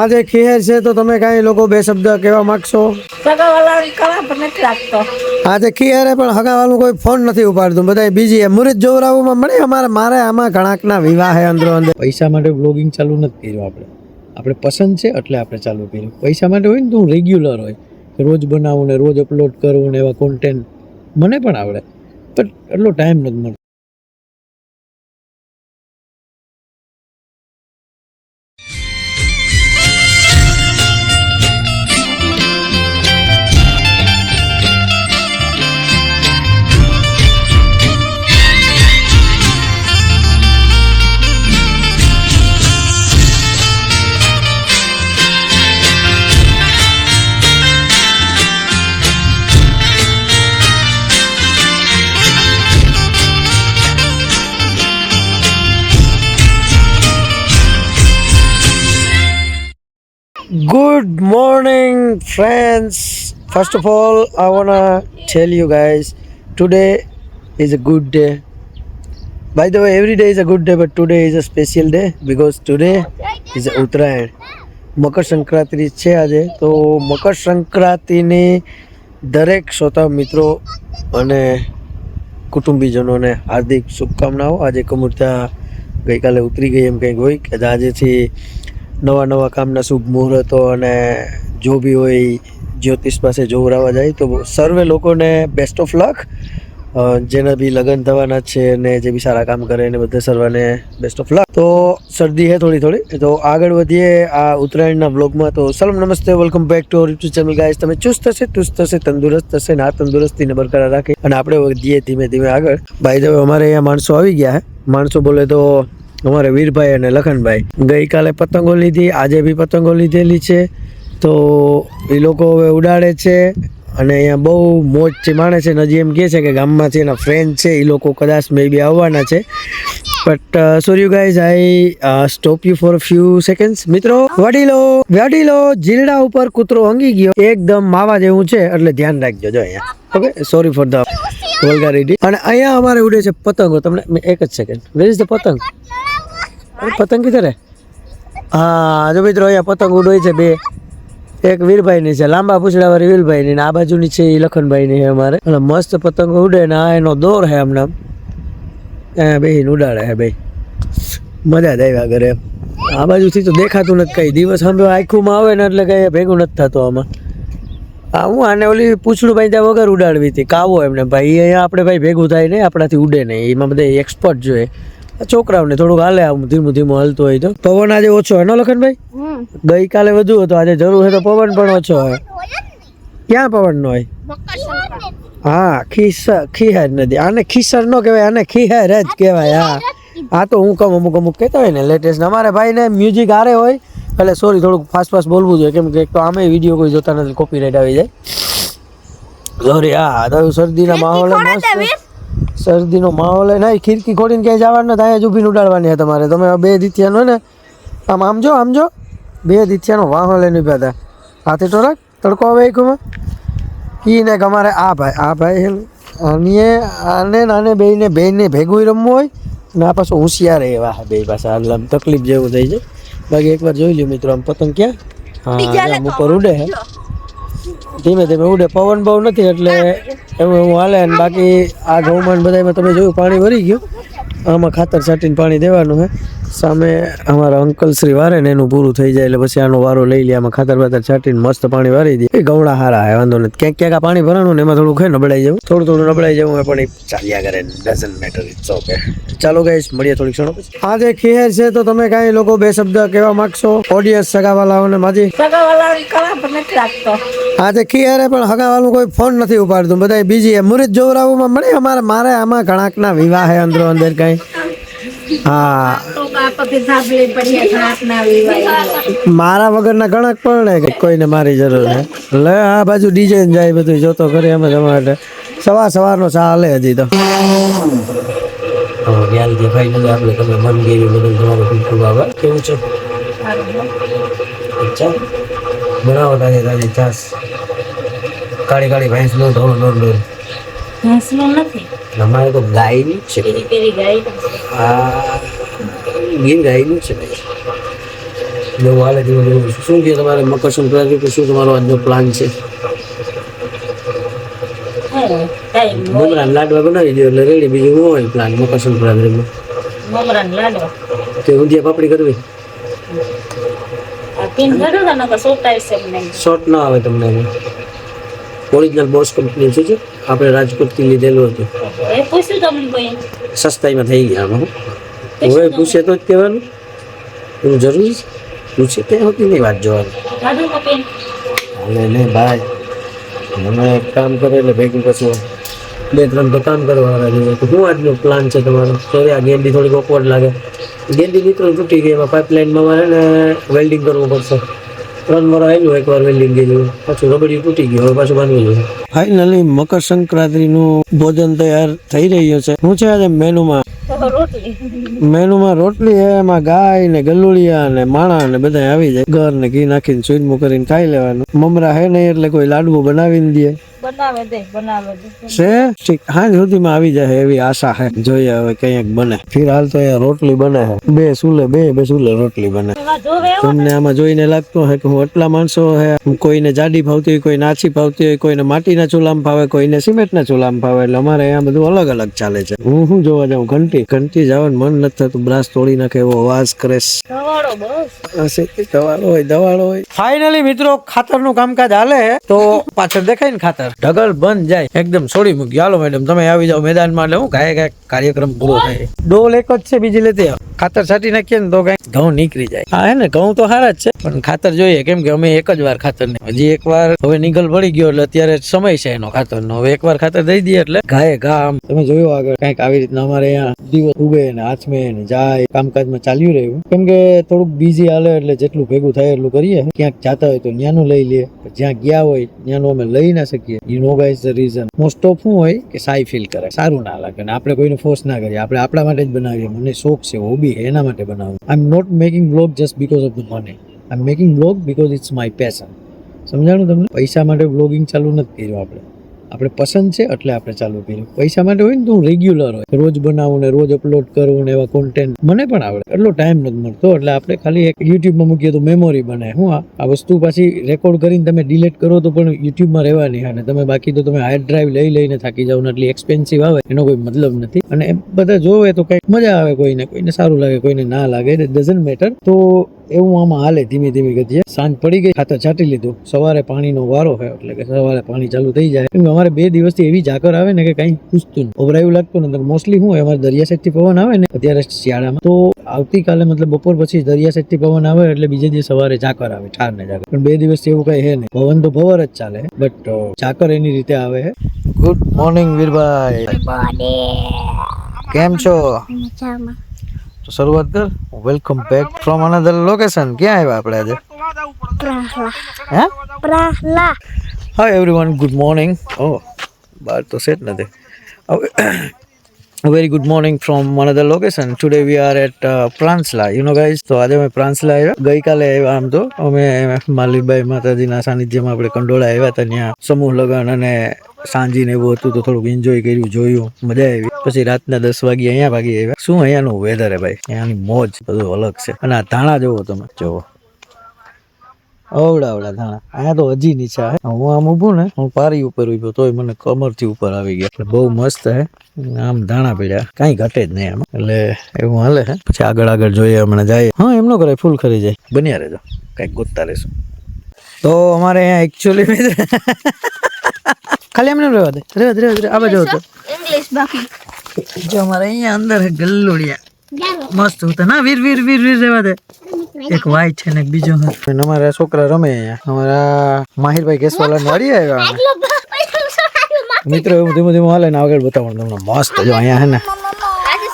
આજે ખીહેર છે તો તમે કાંઈ લોકો બે શબ્દ કહેવા માંગશો? સગાવાલાની કલા પણ નથી આજે પણ હગાવાનું કોઈ ફોન નથી ઉપાડતું. બધા બીજી મુરત જોવરાવવામાં મળે? અમારે મારે આમાં ઘણાકના વિવાહ હે અંદરો અંદર. પૈસા માટે બ્લોગિંગ ચાલુ નથી કર્યું આપણે. આપણે પસંદ છે એટલે આપણે ચાલુ કર્યું. પૈસા માટે હોય ને તો હું રેગ્યુલર હોય. રોજ બનાવું ને રોજ અપલોડ કરું ને એવા કોન્ટેન્ટ મને પણ આવડે. પણ એટલો ટાઈમ નથી મળતો. Good morning, friends. First of all, I wanna tell you guys today is a good day. By the way, every day is a good day, but today is a special day because today is Uttarayan Makar Sankranti છે આજે તો મકર સંક્રાંતિની દરેક શ્રોતા મિત્રો અને કુટુંબીજનોને હાર્દિક શુભકામનાઓ આજે કમૂર્તા ગઈકાલે ઉતરી ગઈ એમ કંઈક હોય કે આજેથી નવા નવા કામના શુભ મુહૂર્તો અને જો બી હોય જ્યોતિષ પાસે જોવરાવા જાય, તો સર્વે લોકોને બેસ્ટ ઓફ લક જેના બી લગ્ન થવાના છે અને જે બી સારા કામ કરે એને બધા સર્વને બેસ્ટ ઓફ લક તો શરદી હે થોડી થોડી, તો આગળ વધીએ આ ઉત્તરાયણના બ્લોગમાં તો સલમ નમસ્તે welcome back to our YouTube channel guys તમે ચુસ્ત થશે ચુસ્ત થશે તંદુરસ્ત થશે ને આ તંદુરસ્તીને બરકરાર રાખી. અને આપણે વધીએ ધીમે ધીમે આગળ. ભાઈ ધ અમારે અહીંયા માણસો આવી ગયા હે. માણસો બોલે તો અમારે વીરભાઈ અને લખનભાઈ. ગઈકાલે પતંગો લીધી આજે બી પતંગો લીધેલી છે. તો એ લોકો હવે ઉડાડે છે અને અહીંયા બહુ મોજ છે માણે છે. હજી એમ કહે છે કે ગામમાંથી એના ફ્રેન્ડ છે એ લોકો કદાચ મે બી આવવાના છે. But sorry you guys I stop you for few seconds મિત્રો વડીલો વડીલો જીરડા ઉપર કૂતરો હંગી ગયો. એકદમ માવા જેવું છે એટલે ધ્યાન રાખજો જો અહીંયા. Okay sorry for the vulgarity અને અહીંયા અમારે ઉડે છે પતંગો. તમને એક જ સેકન્ડ વેર ઇઝ ધ પતંગ? પતંગ કીધે હે હા, જો મિત્રો, અહીંયા પતંગ ઉડોય છે બે. એક વીરભાઈની છે, લાંબા પૂછડાવાળી વીરભાઈની ને આ બાજુની છે એ લખનભાઈની છે અમારે. અને મસ્ત પતંગ ઉડે ને આ એનો દોર છે આમને. એ અહીંયા ઉડાડે છે ભાઈ મજા જ આવ્યા ઘરે આ બાજુથી તો દેખાતું નથી કઈ. દિવસ અમે આખુંમાં આવે ને એટલે કઈ ભેગું નથી થતું આમાં. આ હું આને ઓલી પૂછડું ભાઈ ત્યાં વગર ઉડાડવી હતી. કાવો એમને ભાઈ અહીંયા આપણે ભાઈ ભેગું થાય નહીં આપણાથી ઉડે નહીં એમાં બધા એક્સપર્ટ જોઈએ છોકરાઓને થોડુંક હાલે આમ ધીમું ધીમું હાલતું હોય તો. પવન આજે ઓછો એનો લખનભાઈ? ગઈકાલે વધુ હતો આજે જરૂર હોય તો પવન પણ ઓછો હોય. ક્યાં પવન નો હોય? હા ખીસર ખીહર નદી. આને ખીસર નો કહેવાય આને ખીહર જ કહેવાય હા. આ તો હું કમ અમુક અમુક કહેતા હોય ને લેટેસ્ટ અમારે ભાઈને મ્યુઝિક આરે હોય એટલે સોરી થોડુંક ફાસ્ટ ફાસ્ટ બોલવું જોઈએ કેમ કે એક તો આમે વીડિયો કોઈ જોતા નથી કોપીરાઇટ આવી જાય. સોરી હા તો શરદીના માહોલ મસ્ત. શરદીનો માહોલ નહીં ખીરકી ખોડીને ક્યાંય જવાનું નથી અહીંયા જ ઊભીને ઉડાડવાની તમારે. તમે બે દિત્યાનો ને આમ આમ જો આમ જો. બે દિત્યાનો વાહો લઈને ઊભા હતા. હાથે રાખ તડકો આવે એકમાં ઈ ને અમારે આ ભાઈ આ ભાઈ હે ને, આને આને ને બેને બેયને ભેગું રમવું હોય ને આ પાછું હોશિયાર એવા બે પાછા આમ તકલીફ જેવું થઈ જાય. બાકી એકવાર જોઈ લ્યો મિત્રો આમ પતંગ ક્યાં? હા ઉપર ઉડે હે. ધીમે ધીમે. ઉડે. પવન બહુ નથી એટલે એવું એવું હાલે ને બાકી આ ઘઉંમાં બધામાં તમે જોયું, પાણી ભરી ગયું. આમાં ખાતર છાંટીને પાણી દેવાનું હે. સામે અમારા અંકલ શ્રી વારે ને એનું પૂરું થઈ જાય એટલે પછી આનો વારો લઈ લે આમાં ખાતર બાતર છાંટીને મસ્ત પાણી વારી દે. એ ગવડા હારા હે વાંધો નથી. ક્યાંક ક્યાંક પાણી ભરવાનું ને એમાં થોડું ખે નબળાઈ જવું. થોડું થોડું નબળાઈ જવું એ પણ એ ચાલ્યા કરે ડઝન્ટ મેટર ઇટ્સ ઓકે ચાલો ગાઈશ મળીએ થોડીક ક્ષણો પછી. આજે ખેર છે તો તમે કાંઈ લોકો બે શબ્દ કહેવા માંગશો? ઓડિયન્સ સગાવાલાઓને માજી. સગાવાલાની કલા પણ નથી લાગતો આજે ખીયારે પણ હગાવાનું કોઈ ફોન નથી ઉપાડતું. બધા બીજી મુરત જોવરાવવામાં મળે? અમારે મારે આમાં ઘણાકના વિવાહ હે અંદરો અંદર કઈ? હા. મારા વગરના ગણક પણ ને કે કોઈને મારી જરૂર છે લે આ બાજુ ડિઝાઇન જાય બધું જોતો કરે એમ જ અમારે સવાર સવારનો ચા હાલે હજી તો. તમારું બનાવો તાજે તાજી છાસ કાળી કાળી ભેંસનું ધોળું ધોળું ધોળું ભેંસનું નથી. અમારે તો ગાયની છે ગાય આ ગીર ગાયનું છે ભાઈ એવું હાલે શું કે તમારે મકર સંક્રાંતિ કે શું તમારો આજનો પ્લાન છે મમરા લાડવા બનાવી દો એટલે રેડી બીજું શું હોય પ્લાન મકર સંક્રાંતિમાં મમરા ને લાડવા તે ઊંધિયા પાપડી કરવી શોર્ટ ના આવે તમને ઓરિજિનલ બોસ કંપની છે આપણે રાજકોટથી લીધેલું હતું સસ્તાઈમાં થઈ ગયા હવે પૂછે તો જ કહેવાનું. એવું જરૂરી છે? પૂછે ત્યાં હોતી નહીં વાત જોવાની? લાડુ નો પિન હાલે ને ભાઈ. મને એક કામ કરે એટલે ભેગું પછી બે ત્રણ તો કામ કરવાના જોઈએ તો શું આજનો પ્લાન છે તમારો? સોરી આ ગેંડી થોડીક ઓકવર્ડ લાગે. ગેંડી મિત્રો તૂટી ગઈ. એમાં પાઇપલાઇનમાં મારે ને વેલ્ડિંગ કરવું પડશે. ત્રણ વાર આવેલું એકવાર વેલ્ડિંગ ગયેલું પાછું રબડી તૂટી ગયું. હવે પાછું બાંધવું જોઈએ. ફાઇનલી મકર સંક્રાંતિનું ભોજન તૈયાર થઈ રહ્યું છે. હું છે આજે મેનુમાં મેનુમાં રોટલી એમાં ગાય ને ગલુડિયા ને માણા ને બધા આવી જાય. ઘર ને ઘી નાખીને સુઈમું કરીને ખાઈ લેવાનું. મમરા હે નહીં એટલે કોઈ લાડવું બનાવીને દે. બનાવે દે બનાવે દે. છે? ઠીક. હાંજ સુધીમાં આવી જાય એવી આશા છે. જોઈએ હવે કંઈક બને. ફિરહાલ તો અહીંયા રોટલી બને છે. બે સુલે બે બે સુલે રોટલી બને. એમાં જોવે એવો તમને આમાં જોઈને લાગતું હોય કે હું આટલા માણસો હે કોઈને જાડી ફાવતી હોય કોઈને આછી ફાવતી હોય કોઈને માટીના ચૂલામાં ફાવે કોઈને સિમેન્ટના ચૂલામાં ફાવે. એટલે અમારે અહીંયા બધું અલગ અલગ ચાલે છે. હું શું જોવા જાઉં? ઘંટી. ઘંટી જવાનું મન નથી થતું. બ્રાસ તોડી નાખે એવો અવાજ કરે દવાળો હોય દવાળો હોય. ફાઇનલી મિત્રો ખાતરનું કામકાજ હાલે તો પાછળ દેખાય ને ખાતર. ઢગલ બંધ જાય. એકદમ છોડી મૂકી. હાલો મેડમ તમે આવી જાઓ મેદાનમાં એટલે હું કાંઈ કાંઈ કાર્યક્રમ પૂરો થાય. ડોલ એક જ છે બીજી લેતી ખાતર છાંટી નાખીએ ને તો કઈ ઘઉં નીકળી જાય. હા, હે ને? ઘઉં તો સારા જ છે. પણ ખાતર જોઈએ, કેમ કે અમે એક જ વાર ખાતર ને હજી એક વાર હવે નીકળ પડી ગયો એટલે અત્યારે સમય છે એનો ખાતર નો. હવે એક વાર ખાતર દઈ દઈએ એટલે ગાય ઘા તમે જોયું આગળ કંઈક આવી રીતના અમારે અહીંયા દિવસ ઉગે ને હાથમે ને જાય, કામકાજમાં ચાલ્યું રહ્યું. કેમ કે થોડુંક બીજી હાલે એટલે જેટલું ભેગું થાય એટલું કરીએ. ક્યાંક જાતા હોય તો ત્યાંનું લઈ લઈએ. જ્યાં ગયા હોય ત્યાંનું અમે લઈ ના શકીએ. You know guys the reason most of શું હોય? કે સાઈ ફીલ કરે. સારું ના લાગે અને આપણે કોઈને ફોર્સ ના કરીએ. આપણે આપણા માટે જ બનાવીએ. મને શોખ છે હોબી એના માટે બનાવું. I am not making blog just because of the money I making blog because it's my passion સમજાણું તમને? પૈસા માટે બ્લોગિંગ ચાલુ નથી કર્યું આપણે. આપણે પસંદ છે એટલે આપણે ચાલુ કર્યું. પૈસા માટે હોય ને તો હું રેગ્યુલર હોય. રોજ બનાવું ને રોજ અપલોડ કરું ને એવા કોન્ટેન્ટ મને પણ આવડે. એટલો ટાઈમ નથી મળતો, એટલે આપણે ખાલી એક યુટ્યુબમાં મૂકીએ તો મેમોરી બને. હું આ વસ્તુ પાછી રેકોર્ડ કરીને તમે ડિલીટ કરો તો પણ યુટ્યુબમાં રહેવાની અને તમે બાકી તો તમે હાર્ડ ડ્રાઈવ લઈ લઈને થાકી જાવ ને એટલી એક્સપેન્સિવ આવે, એનો કોઈ મતલબ નથી. અને બધા જોવે તો કંઈક મજા આવે કોઈને. કોઈને સારું લાગે, કોઈને ના લાગે. ઇટ ડઝન્ટ મેટર તો એવું આમાં હાલે ધીમે ધીમે ગતિએ. સાંજ પડી ગઈ ખાતર છાંટી લીધું. સવારે પાણીનો વારો હોય એટલે કે સવારે પાણી ચાલુ થઈ જાય. કેમ અમારે બે દિવસથી એવી ઝાકર આવે ને કે કઈ પૂછતું નહીં ઓભરાયું લાગતું નથી મોસ્ટલી હું અમારે દરિયા સાઈડથી પવન આવે ને અત્યારે શિયાળામાં તો આવતીકાલે મતલબ બપોર પછી દરિયા સાઈડથી પવન આવે એટલે બીજે દિવસ સવારે ઝાકર આવે ઠાર ને ઝાકર પણ બે દિવસ એવું કઈ હે નહીં. પવન તો ભવર જ ચાલે બટ ઝાકર એની રીતે આવે ગુડ મોર્નિંગ વીરભાઈ. કેમ છો? તો શરૂઆત કર. Welcome back from another location ક્યાં આવ્યા આપણે આજે? Hey hi everyone good morning ઓ બહાર તો સેટ નથી very good morning from another location today we are at Pransla you know guys તો આજે અમે પ્રાંસલા આવ્યા. ગઈકાલે આવ્યા આમ તો. અમે માલિકભાઈ માતાજીના સાનિધ્યમાં આપણે કંડોળા આવ્યા હતા ત્યાં. સમૂહ લગ્ન અને સાંજી ને એવું હતું તો થોડુંક એન્જોય કર્યું જોયું. મજા આવી. પછી રાતના દસ વાગે અહીંયા ભાગી આવ્યા. શું અહીંયાનું વેધર હે ભાઈ? અહીંયાની મોજ બધું અલગ છે. અને આ ધાણા જોવો તમે. જોવો. અવડા અવડા ધાણા. અહીંયા તો હજી નીચા હે. હું આમ ઊભું ને હું પારી ઉપર ઊભો તોય મને કમરથી ઉપર આવી ગયા. એટલે બહુ મસ્ત હે. આમ ધાણા પડ્યા. કાંઈ ઘટે જ નહીં આમ. એટલે એવું હાલે હે. પછી આગળ આગળ જોઈએ હમણાં જાય. હા એમનો કરે ફૂલ ખરી જાય. બન્યા રહેજો. કાંઈક ગોતતા રહેશું. તો અમારે અહીંયા એકચ્યુઅલી ખાલી એમને રહેવા દે. રહેવા દે રહેવા દે આ બાજુ ઇંગ્લિશ બાકી. જો અમારે અહીંયા અંદર ગલ્લુડિયા. મસ્ત હતા ના વીર વીર વીર વીર રહેવા દે. એક વાય છે ને એક બીજો અમારા છોકરા રમે અહીંયા. અમારા માહિરભાઈ કેસવાલા નડી આવ્યા. મિત્રો એવું ધીમે ધીમે હાલે ને આગળ બતાવવાનું તમને મસ્ત જો અહીંયા હે ને.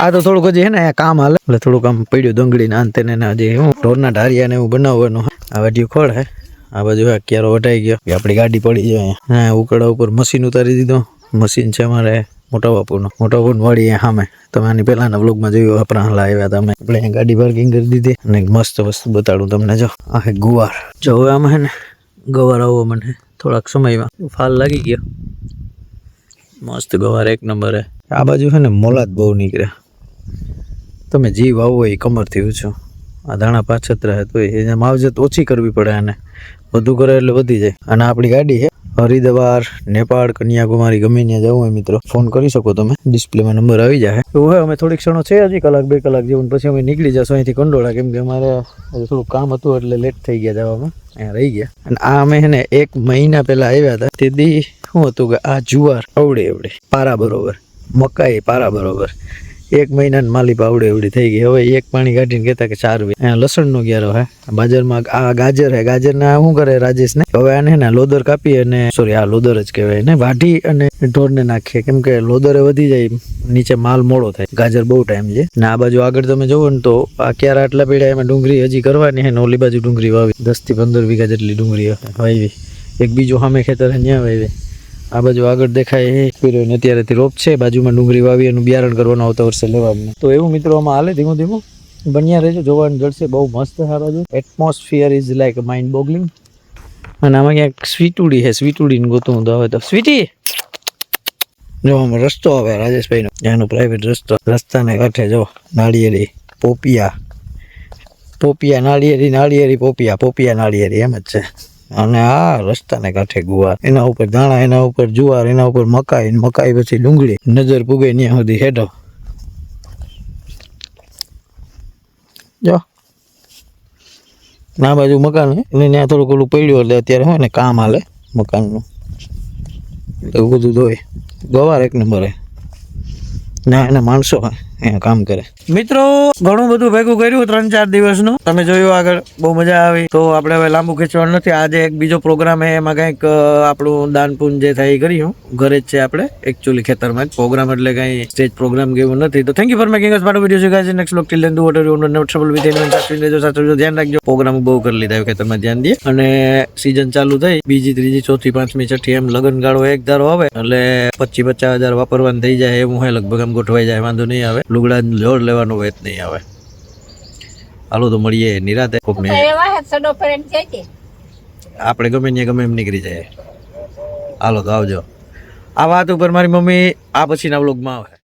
આ તો થોડુંક હજી હે ને અહીંયા કામ હાલે. એટલે થોડુંક આમ પડ્યું ડુંગળી ના અંતે ને હજી હું ઢોરના ઢારિયા ને એવું બનાવવાનું આ વાડિયું ખોળ હે. આ બાજુ ક્યારો વટાઈ ગયો. કે આપણી ગાડી પડી જાય અહીંયા. હા ઉકળા ઉપર મશીન ઉતારી દીધો. મશીન છે અમારે મોટા બાપુનો મોટા બાપુ વાળી સામે તમે આની પહેલાના વ્લોગમાં જોયું પ્રાહલા આવ્યા તમે આપણે ગાડી પાર્કિંગ કરી દીધી અને મસ્ત વસ્તુ બતાડું તમને, જો. આ ગુવાર. જો હવે આમાં હે ને, ગવાર આવો મને. થોડાક સમયમાં. ફાલ લાગી ગયો. મસ્ત ગવાર, એક નંબર હે. આ બાજુ છે ને મોલાદ બહુ નીકળે. તમે જીવ વાવો એ કમરથી ઊંચો. આ ધાણા રહે તો એને માવજત ઓછી કરવી પડે અને વધુ કરે એટલે વધી જાય. અને આપણી ગાડી છે હરિદ્વાર, નેપાળ, કન્યાકુમારી ગમે ત્યાં જવું હોય મિત્રો. ફોન કરી શકો તમે. ડિસ્પ્લેમાં નંબર આવી જાય. એવું હોય, અમે થોડીક ક્ષણો છે હજી, કલાક, બે કલાક જેવું પછી અમે નીકળી જશું અહીંથી કંડોળા, કેમ કે અમારે થોડું કામ હતું એટલે લેટ થઈ ગયા જવામાં. અહીંયા રહી ગયા. અને આ અમે છે ને, એક મહિના પહેલા આવ્યા હતા. તેથી શું હતું કે આ જુવાર અવડે અવડે પારા બરોબર મકાઈ પારા બરોબર એક મહિનાની માલી પાવડે એવડી થઈ ગઈ. હવે એક પાણી કાઢીને કહેતા કે અહીંયા લસણનો ગ્યારો હે. બાજારમાં આ ગાજર હે. ગાજરના શું કરે રાજેશ ને હવે આને ને લોદર કાપી અને સોરી આ લોદર જ કહેવાય ને. વાઢી અને ઢોરને નાખીએ. કેમ કે લોદરે વધી જાય નીચે માલ મોડો થાય. ગાજર બહુ ટાઈમ છે. ને આ બાજુ આગળ તમે જોવો ને તો આ ક્યારે આટલા પીડા એમાં ડુંગળી હજી કરવાની હે ઓલી બાજુ ડુંગળી વાવી. દસથી પંદર વીઘા જેટલી ડુંગળી વાવી. એક બીજું સામે ખેતર ત્યાં વાવી. આ બાજુ આગળ દેખાય એ પીર્યો અત્યારેથી રોપ છે. બાજુમાં ડુંગળી વાવી એનું બિયારણ કરવાનું આવતા વર્ષે લેવાનું તો એવું મિત્રો, આમાં હાલે ધીમું ધીમું? બન્યા રહેજો, જોવાનું જળશે. બહુ મસ્ત છે. બાજુ atmosphere is like mind boggling અને આમાં ક્યાંક સ્વીટુડી છે સ્વીટુડી ને ગોતું તો હવે તો. સ્વીટી! જો, આમાં રસ્તો આવે રાજેશભાઈનો. એનો પ્રાઇવેટ રસ્તો. રસ્તાને કાંઠે જો, નાળિયેરી, પોપિયા. પોપિયા, નાળિયેરી નાળિયેરી, પોપિયા. પોપિયા, નાળિયેરી. એમ જ છે. અને આ રસ્તાને કાંઠે ગુવાર. એના ઉપર દાણા, એના ઉપર જુવાર, એના ઉપર મકાઈ મકાઈ પછી ડુંગળી. નજર પૂગે ત્યાં સુધી હેઠો. જો. ના બાજુ મકાન એને ત્યાં થોડુંક ઓલું પડ્યું એટલે અત્યારે હોય ને કામ હાલે મકાનનું. એવું બધું ધોય ગવાર એક નંબરે ના, એના માણસો અહીંયા કામ કરે. મિત્રો, ઘણું બધું ભેગું કર્યું ત્રણ ચાર દિવસનું. તમે જોયું આગળ, બહુ મજા આવી. તો આપણે હવે લાંબુ ખેંચવાનું નથી. આજે એક બીજો પ્રોગ્રામ હે એમાં કંઈક આપણું દાનપુન જે થાય એ કર્યું ઘરે જ છે આપણે એકચ્યુઅલી ખેતરમાં જ. પ્રોગ્રામ એટલે કંઈ સ્ટેજ પ્રોગ્રામ કેવું નથી. તો thank you for making us video છે next lock till then do what you know trouble with સાચવીને રહેજો સાચવજો ધ્યાન રાખજો પ્રોગ્રામ બહુ કરી લીધા ખેતરમાં ધ્યાન દે. અને સીઝન ચાલુ થઈ, બીજી, ત્રીજી, ચોથી, પાંચમી, છઠ્ઠી, એમ લગન ગાળો એક ધારો આવે, એટલે પચીસ, પચાસ હજાર વાપરવાનું થઈ જાય, એવું હોય, લગભગ આમ ગોઠવાઈ જાય, વાંધો નહીં આવે. લુગડા લોડ લેવાનો વેત નહીં આવે. હાલો તો મળીએ નિરાતે. કોકને આપણે ગમે ત્યાં ગમે એમ નીકળી જાય. હાલો તો આવજો. આ વાત ઉપર મારી મમ્મી આ પછીના વ્લોગમાં આવે.